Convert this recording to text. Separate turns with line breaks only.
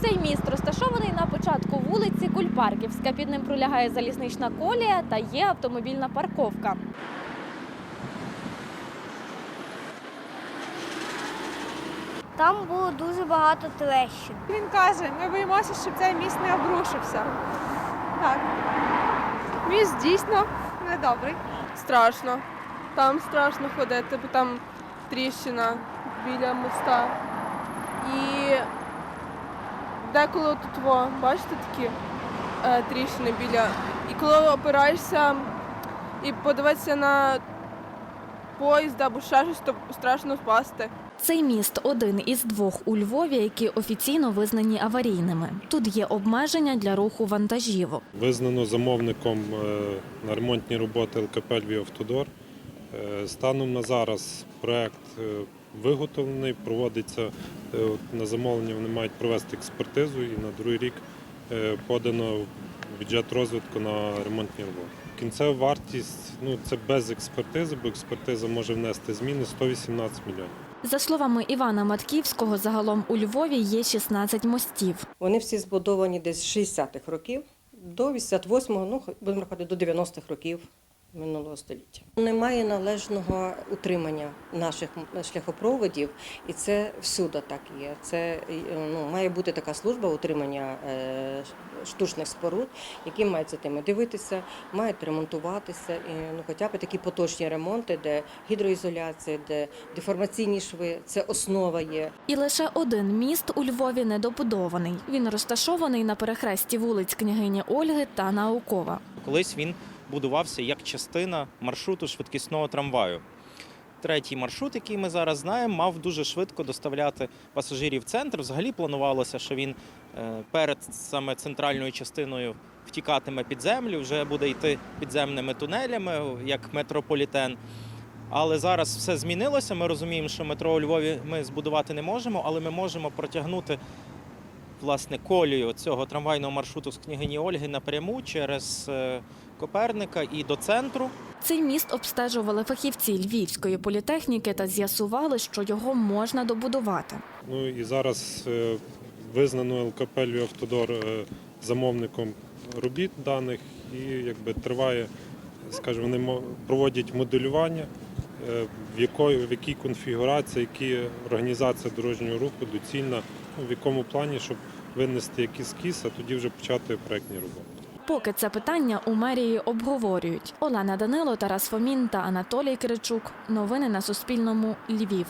Цей міст розташований на початку вулиці Кульпарківська. Під ним пролягає залізнична колія та є автомобільна парковка.
Там було дуже багато трещин.
Він каже, ми боїмося, щоб цей міст не обрушився. Так. Міст дійсно недобрий.
Страшно. Там страшно ходити, бо там тріщина біля моста. І деколи тут, во, бачите, такі е, тріщини біля. І коли опираєшся і подивитися на поїзд або ще щось, то страшно впасти.
Цей міст один із двох у Львові, які офіційно визнані аварійними. Тут є обмеження для руху вантажівок.
Визнано замовником е, на ремонтні роботи ЛКП «Львівавтодор». Е, Станом на зараз проект е, виготовлений, проводиться е, на замовлення. Вони мають провести експертизу і на другий рік е, подано бюджет розвитку на ремонтні роботи. Кінцева вартість ну це без експертизи, бо експертиза може внести зміни 118 мільйонів.
За словами Івана Матківського, загалом у Львові є 16 мостів.
Вони всі збудовані десь з 60-х років до 88-го, ну будемо рахувати до 90-х років минулого століття. Немає належного утримання наших шляхопроводів, і це всюди так є. Це ну, має бути така служба утримання е, штучних споруд, які мають за тими дивитися, мають ремонтуватися. І, ну, хоча б такі поточні ремонти, де гідроізоляція, де деформаційні шви, це основа є.
І лише один міст у Львові недобудований. Він розташований на перехресті вулиць княгині Ольги та Наукова.
Колись він будувався як частина маршруту швидкісного трамваю. Третій маршрут, який ми зараз знаємо, мав дуже швидко доставляти пасажирів в центр. Взагалі планувалося, що він е, перед саме центральною частиною втікатиме під землю, вже буде йти підземними тунелями, як метрополітен. Але зараз все змінилося. Ми розуміємо, що метро у Львові ми збудувати не можемо, але ми можемо протягнути власне колію цього трамвайного маршруту з княгині Ольги напряму через е, Коперника і до центру.
Цей міст обстежували фахівці Львівської політехніки та з'ясували, що його можна добудувати.
Ну і зараз е, визнано ЛКП «Львівавтодор» е, замовником робіт даних і якби триває, скажімо, вони мо- проводять моделювання, е, в якої в якій конфігурації, які організація дорожнього руху доцільна, ну, в якому плані, щоб винести якийсь ескіз, а тоді вже почати проектні роботи.
Поки це питання у мерії обговорюють. Олена Данило, Тарас Фомін та Анатолій Киричук. Новини на Суспільному. Львів.